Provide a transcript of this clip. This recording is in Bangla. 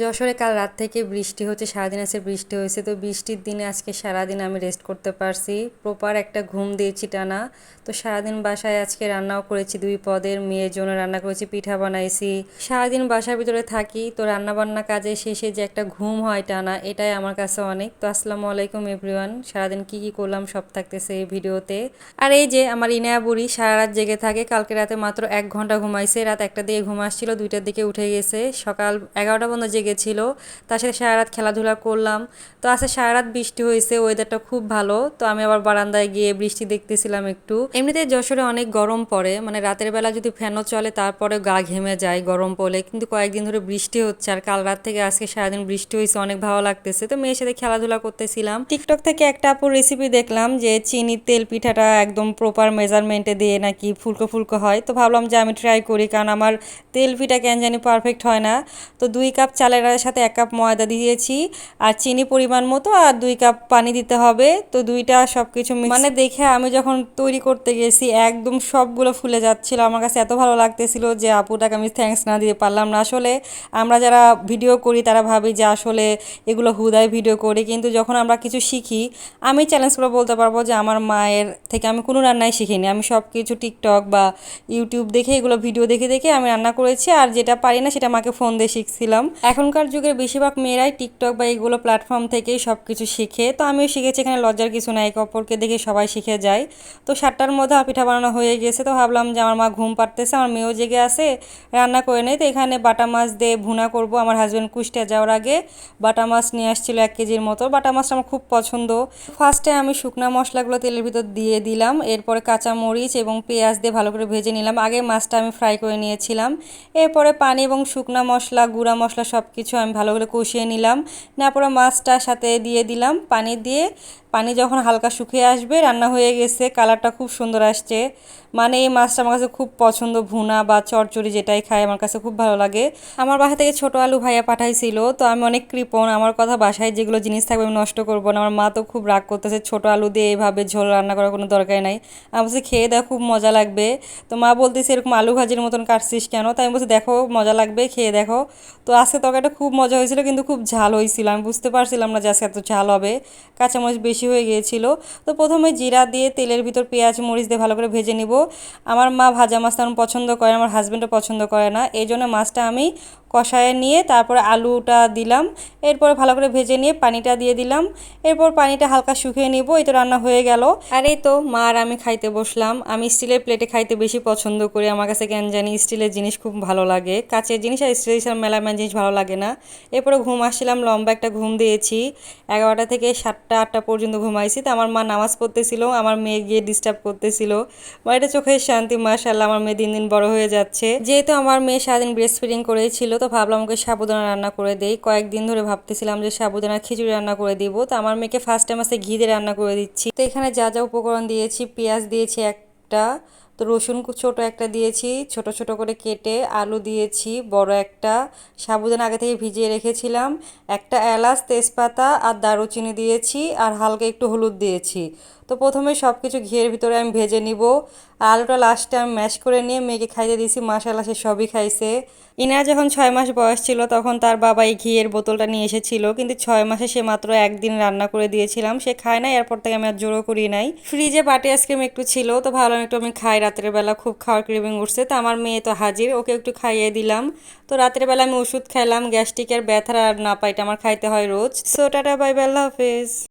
যশোরে কাল রাত থেকে বৃষ্টি হচ্ছে, সারাদিন আজকে বৃষ্টি হয়েছে। তো বৃষ্টির দিনে আজকে সারাদিন আমি রেস্ট করতে পারছি। প্রপার একটা ঘুম দিয়েছি টানা। তো সারাদিন বাসায় আজকে রান্নাও করেছি দুই পদের, মেয়ের জন্য রান্না করেছি, পিঠা বানাইছি। সারাদিন বাসার ভিতরে থাকি, তো রান্না বান্না কাজে শেষে যে একটা ঘুম হয় টানা, এটাই আমার কাছে অনেক। তো আসসালামু আলাইকুম এভরিওয়ান সারাদিন কি কি করলাম সব থাকতেছে এই ভিডিওতে। আর এই যে আমার ইনায়া বুড়ি সারা রাত জেগে থাকে, কালকে রাতে মাত্র এক ঘণ্টা ঘুমাইছে। রাত একটা দিকে ঘুম আসছিল, দুইটার দিকে উঠে গেছে। সকাল এগারোটা পর্যন্ত জেগেছিল তার সাথে সারা রাত খেলাধুলা করলাম। তো আজকে সারা রাত বৃষ্টি হয়েছে ওয়েদারটা খুব ভালো। তো আমি আবার বারান্দায় গিয়ে বৃষ্টি দেখতেছিলাম একটু। এমনিতে যশোরে অনেক গরম পড়ে। মানে রাতের বেলা যদি ফ্যানও চলে তারপরে গা ঘেমে যায় গরম পড়লে। কিন্তু কয়েকদিন ধরে বৃষ্টি হচ্ছে। আর কাল রাত থেকে আজকে সারাদিন বৃষ্টি হয়েছে, অনেক ভালো লাগতেছে। তো মেয়ের সাথে খেলাধুলা করতেছিলাম। টিকটক থেকে একটা আপুর রেসিপি দেখলাম যে চিনি, তেল, পিঠাটা একদম প্রপার মেজারমেন্টে দিয়ে নাকি ফুলকো ফুলকো হয়। তো ভাবলাম যে আমি ট্রাই করি, কারণ আমার তেল, পিঠা কেন জানি পারফেক্ট হয় না। তো দুই কাপ চালের সাথে এক কাপ ময়দা দিয়েছি, আর চিনি পরিমাণ মতো, আর দুই কাপ পানি দিতে হবে। তো দুইটা সব কিছু মানে দেখে আমি যখন তৈরি করতে গেছি, একদম সবগুলো ফুলে যাচ্ছিল। আমার কাছে এত ভালো লাগতেছিল যে আপুটাকে আমি থ্যাঙ্কস না দিয়ে পারলাম না। আসলে আমরা যারা ভিডিও করি, তারা ভাবি যে, আসলে এগুলো হুদায় ভিডিও করি। কিন্তু যখন আমরা কিছু শিখি, আমি চ্যালেঞ্জ করে বলতে পারব যে, আমার মায়ের থেকে আমি কোনো রান্নাই শিখিনি। আমি সব কিছু টিকটক বা ইউটিউব দেখে, এগুলো ভিডিও দেখে দেখে আমি রান্না করেছি। আর যেটা পারি না, সেটা মাকে ফোন দিয়ে শিখছিলাম। এখনকার যুগের বেশিরভাগ মেয়েরাই টিকটক বা এইগুলো প্ল্যাটফর্ম থেকেই সব কিছু শিখে, তো আমিও শিখেছি এখানে লজ্জার কিছু নাই। একে অপরকে দেখে সবাই শিখে যায়। তো সাতটার মধ্যে পিঠা বানানো হয়ে গেছে, তো ভাবলাম যে আমার মা ঘুম পাড়তেছে, আমার মেয়েও জেগে আসে রান্না করে নেই। তো এখানে বাটা মাছ দিয়ে ভুনা করব। আমার হাজব্যান্ড কুষ্টিয়া যাওয়ার আগে বাটা মাছ নিয়ে আসছিল এক কেজির মতো। বাটা মাছটা আমার খুব পছন্দ। ফার্স্টে আমি শুকনা মশলাগুলো তেলের ভিতর দিয়ে দিলাম, এরপরে কাঁচা মরিচ এবং পেঁয়াজ দিয়ে ভালো করে ভেজে নিলাম। আগে মাছটা আমি ফ্রাই করে নিয়েছিলাম। এরপরে পানি এবং শুকনা মশলা, গুঁড়া মশলা সব কিছু আমি ভালো করে কষিয়ে নিলাম। নেওয়ার পরে মাছটার সাথে দিয়ে দিলাম পানি দিয়ে পানি যখন হালকা শুকিয়ে আসবে, রান্না হয়ে গেছে, কালারটা খুব সুন্দর আসছে। মানে এই মাছটা আমার কাছে খুব পছন্দ, ভুনা বা চরচড়ি যেটাই খায়, আমার কাছে খুব ভালো লাগে। আমার বাসা থেকে ছোট আলু ভাইয়া পাঠাইছিল, তো আমি অনেক কৃপণ, আমার কথা বাসায় যেগুলো জিনিস থাকবে আমি নষ্ট করব না, আমার মা তো খুব রাগ করতেছে, ছোট আলু দিয়ে এইভাবে ঝোল রান্না করার কোনো দরকার নাই। আমি বলছি, খেয়ে দেখো, খুব মজা লাগবে। তো মা বলতেছে, এরকম আলু ভাজির মতন কাটছিস কেন? তাই আমি বলছি, দেখো, মজা লাগবে, খেয়ে দেখো। তো আজকে তরকারিটা খুব মজা হয়েছিল, কিন্তু খুব ঝাল হয়েছিল। আমি বুঝতে পারছিলাম না যে আজকে এত ঝাল হবে। কাঁচামরিচ বেশি হয়ে গিয়েছিল। তো প্রথমে জিরা দিয়ে তেলের ভিতর পেঁয়াজ, মরিচ দিয়ে ভালো করে ভেজে নিব। আমার মা ভাজা মাছ তেমন পছন্দ করে আমার হাজব্যান্ডও পছন্দ করে না। এই জন্য মাছটা আমি কষায় নিয়ে তারপরে আলুটা দিলাম। এরপর ভালো করে ভেজে নিয়ে পানিটা দিয়ে দিলাম। এরপর পানিটা হালকা শুকিয়ে নিব, এই তো রান্না হয়ে গেল। আর এই তো মা আর আমি খাইতে বসলাম। আমি স্টিলের প্লেটে খাইতে বেশি পছন্দ করি। আমার কাছে কেন জানি স্টিলের জিনিস খুব ভালো লাগে। কাচের জিনিস আর স্টিলের মেলামেন জিনিস ভালো লাগে না। এরপরে ঘুম আসছিলাম, লম্বা একটা ঘুম দিয়েছি। এগারোটা থেকে সাতটা, আটটা পর্যন্ত ঘুমাইছি, তো আমার মা নামাজ পড়তেছিল, আমার মেয়ে গিয়ে ডিস্টার্ব করতেছিল। মা, এটা চোখের শান্তি মাশাল্লাহ আমার মেয়ে দিন দিন বড় হয়ে যাচ্ছে। যেহেতু আমার মেয়ে সারাদিন ব্রেস্ট ফিডিং করেছিল, তো ভাবলাম ওকে সাবুদানা রান্না করে দেই। কয়েকদিন ধরে ভাবতেছিলাম যে সাবুদানা খিচুড়ি রান্না করে দিব, তো আমার মেয়েকে ফার্স্ট টাইম আসে ঘি দিয়ে রান্না করে দিচ্ছি। তো এখানে যা যা উপকরণ দিয়েছি, পেঁয়াজ দিয়েছি একটা তো রসুন ছোট একটা দিয়েছি, ছোট ছোট করে কেটে আলু দিয়েছি, বড় একটা। সাবুদানা আগে থেকে ভিজিয়ে রেখেছিলাম। একটা এলাচ, তেজপাতা আর দারুচিনি দিয়েছি আর হালকা একটু হলুদ দিয়েছি। তো প্রথমে সব কিছু ঘিয়ের ভিতরে আমি ভেজে নিব। আলুটা লাস্টে আমি ম্যাশ করে নিয়ে মেয়েকে খাইতে দিয়েছি। মাসাল্লা সে সবই খাইছে। ইনা যখন ছয় মাস বয়স ছিল তখন তার বাবা এই ঘিয়ের বোতলটা নিয়ে এসেছিল। কিন্তু ছয় মাসে সে মাত্র একদিন রান্না করে দিয়েছিলাম। সে খায় না, এরপর থেকে আমি আর জোরও করি নাই। ফ্রিজে বাটি আইসক্রিম একটু ছিল, তো ভাবলাম একটু আমি খাই রাতের বেলা খুব খাওয়ার ক্রেভিং উঠছে, তো আমার মেয়ে তো হাজির, ওকে একটু খাইয়ে দিলাম। তো রাতের বেলা আমি ওষুধ খাইলাম গ্যাস্ট্রিকের ব্যথা আর না পাইটা আমার খাইতে হয় রোজ। সো টাটা বাই বেলা হাফেজ।